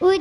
Uç